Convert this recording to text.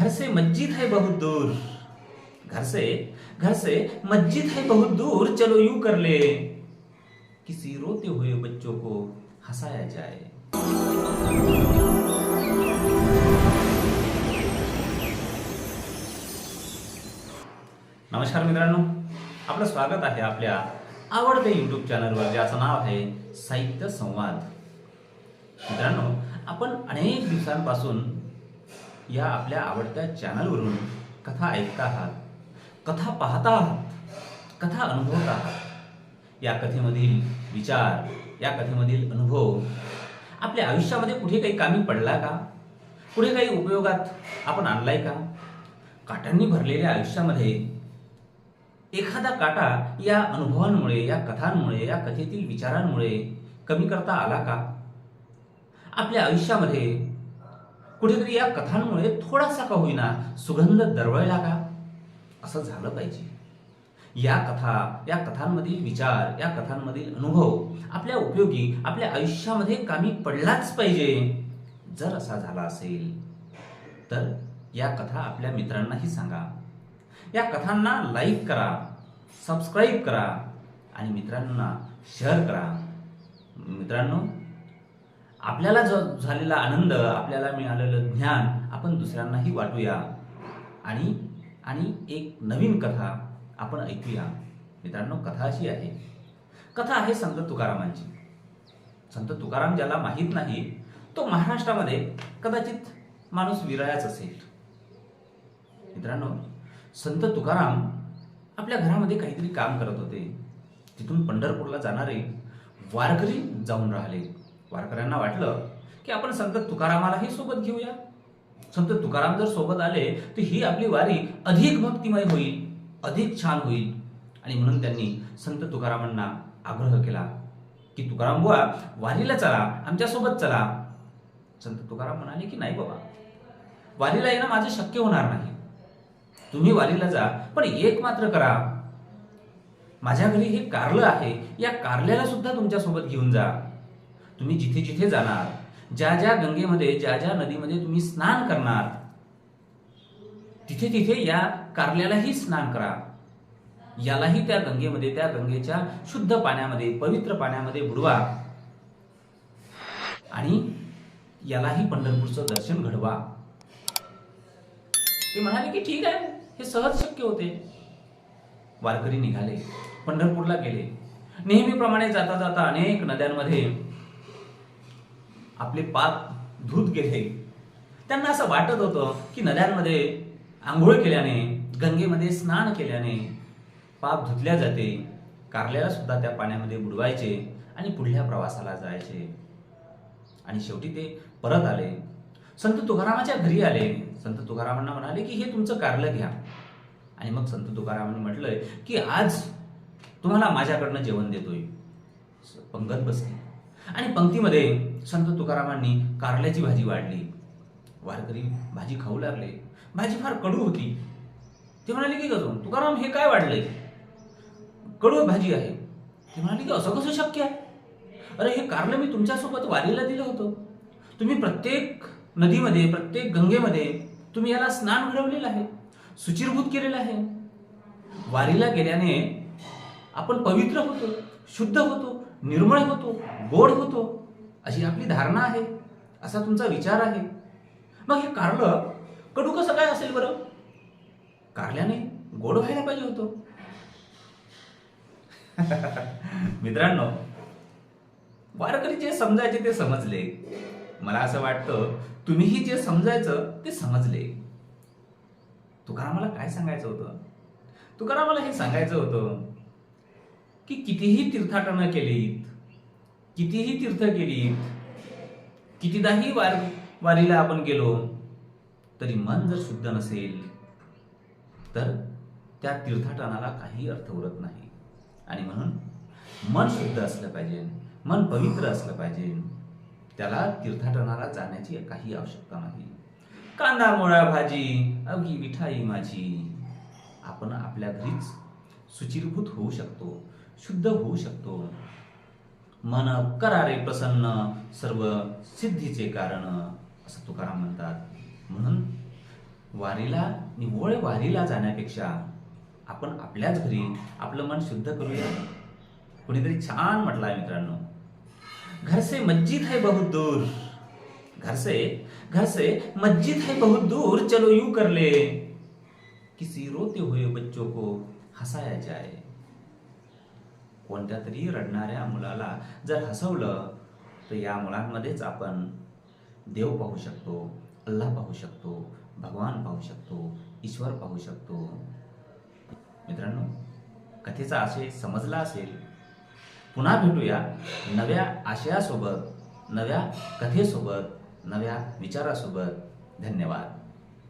घर से मस्जिद है बहुत दूर। घर से घर से मस्जिद है बहुत दूर चलो यूं कर ले। किसी रोते हुए बच्चों को हंसाया जाए। नमस्कार मित्रांनो आपलं स्वागत आहे आपल्या आवडत्या युट्यूब चॅनलवर ज्याचं नाव आहे साहित्य संवाद. मित्रांनो आपण अनेक दिवसांपासून या आपल्या आवडत्या चॅनलवरून कथा ऐकता आहात कथा पाहता आहात कथा अनुभवत आहात. या कथेमधील विचार या कथेमधील अनुभव आपल्या आयुष्यामध्ये कुठे काही कामी पडला का? पुढे काही उपयोगात आपण आणलाय का? काट्यांनी भरलेल्या आयुष्यामध्ये एखादा काटा या अनुभवांमुळे या कथांमुळे या कथेतील विचारांमुळे कमी करता आला का? आपल्या आयुष्यामध्ये कुठेतरी या कथांमुळे थोडासा का होईना सुगंध दरवळला का? असं झालं पाहिजे. या कथा या कथांमधील विचार या कथांमधील अनुभव आपल्या उपयोगी आपल्या आयुष्यामध्ये कामी पडलाच पाहिजे. जर असा झाला असेल तर या कथा आपल्या मित्रांनाही सांगा. या कथांना लाईक करा सबस्क्राईब करा आणि मित्रांना शेअर करा. मित्रांनो आपल्याला जो झालेला आनंद आपल्याला मिळालेलं ज्ञान आपण दुसऱ्यांनाही वाटूया. आणि आणि एक नवीन कथा आपण ऐकूया. मित्रांनो कथा अशी आहे. कथा आहे संत तुकारामांची. संत तुकाराम ज्याला माहीत नाही तो महाराष्ट्रामध्ये कदाचित माणूस विरळाच असेल. मित्रांनो संत तुकाराम आपल्या घरामध्ये काहीतरी काम करत होते. तिथून पंढरपूरला जाणारे वारकरी जाऊन राहिले. वारकऱ्यांना वाटलं की आपण संत तुकारामालाही सोबत घेऊया. संत तुकाराम जर सोबत आले तर ही आपली वारी अधिक भक्तिमय होईल अधिक छान होईल. आणि म्हणून त्यांनी संत तुकारामांना आग्रह केला की तुकाराम बुवा वारीला चला आमच्यासोबत चला. संत तुकाराम म्हणाले की नाही बाबा वारीला येणं माझं शक्य होणार नाही. तुम्ही वारीला जा पण एक मात्र करा. माझ्या घरी हे कारलं आहे या कारल्याला सुद्धा तुमच्यासोबत घेऊन जा. तुम्ही जिथे जिथे जाणार ज्या ज्या गंगेमध्ये ज्या ज्या नदीमध्ये तुम्ही स्नान करणार तिथे तिथे या कारल्यालाही स्नान करा. यालाही त्या गंगेमध्ये त्या गंगेच्या शुद्ध पाण्यामध्ये पवित्र पाण्यामध्ये बुडवा आणि यालाही पंढरपूरचं दर्शन घडवा. ते म्हणाले की ठीक आहे हे सहज शक्य होते. वारकरी निघाले पंढरपूरला गेले. नेहमीप्रमाणे जाता जाता अनेक नद्यांमध्ये आपले पाप धुत गेले. त्यांना असं वाटत होतं की नद्यांमध्ये आंघोळ केल्याने गंगेमध्ये स्नान केल्याने पाप धुतल्या जाते कारल्याला सुद्धा त्या पाण्यामध्ये बुडवायचे आणि पुढल्या प्रवासाला जायचे. आणि शेवटी ते परत आले. संत तुकारामाच्या घरी आले. संत तुकारामांना म्हणाले की हे तुमचं कारलं घ्या. आणि मग संत तुकारामांनी म्हटलंय की आज तुम्हाला माझ्याकडनं जेवण देतोय. पंगत बसली. आणि पंक्तीमध्ये संत तुकारामांनी कारल्याची भाजी वाढली. वारकरी भाजी खाऊ लागले. भाजी फार कडू होती. ते म्हणाले की कसं तुकाराम हे काय वाढलंय? कडू भाजी आहे. ते म्हणाले की असं कसं शक्य आहे? अरे हे कारलं मी तुमच्यासोबत वारीला दिलं होतं. तुम्ही प्रत्येक नदीमध्ये प्रत्येक गंगेमध्ये तुम्ही याला स्नान घडवलेलं आहे सुचिरभूत केलेलं आहे. वारीला गेल्याने आपण पवित्र होतो शुद्ध होतो निर्मळ होतो गोड होतो. अशी आपली धारणा आहे असा तुमचा विचार आहे. मग हे कारलं कडू कसं काय असेल बरं? कारल्याने गोड व्हायला पाहिजे होतं. मित्रांनो वारकरी जे समजायचे ते समजले. मला असं वाटतं तुम्हीही जे समजायचं ते समजले. तुकारामाला काय सांगायचं होतं? तुकारामाला हे सांगायचं होतं की कितीही तीर्थाटनं केलीत कितीही तीर्थ केली कितीदाही वार वारीला आपण गेलो तरी मन जर शुद्ध नसेल तर त्या तीर्थाटनाला काही अर्थ उरत नाही. आणि म्हणून मन शुद्ध असलं पाहिजे मन पवित्र असलं पाहिजे त्याला तीर्थाटनाला जाण्याची काही आवश्यकता नाही. कांदा मोळा भाजी अवघी मिठाई माझी आपण आपल्या घरीच सुचिरभूत होऊ शकतो शुद्ध होऊ शकतो. मन करारे प्रसन्न सर्व सिद्धीचे कारण असं तुकाराम म्हणतात. म्हणून वारीला निव्वळ वारीला जाण्यापेक्षा आपण आपल्याच घरी आपलं मन शुद्ध करूया. कुणीतरी छान म्हटलं आहे मित्रांनो. घरसे मज्जिद मस्जिद है बहुत दूर. घरसे घरसे मज्जिद मस्जिद है बहुत दूर चलो यू कर ले. किसी रोते हुए बच्चों को हसाया जाए. कोणत्या तरी रडणाऱ्या मुलाला जर हसवलं तर या मुलांमध्येच आपण देव पाहू शकतो अल्लाह पाहू शकतो भगवान पाहू शकतो ईश्वर पाहू शकतो. मित्रांनो कथेचा आशय समजला असेल. पुन्हा भेटूया नव्या आशयासोबत नव्या कथेसोबत नव्या विचारासोबत. धन्यवाद.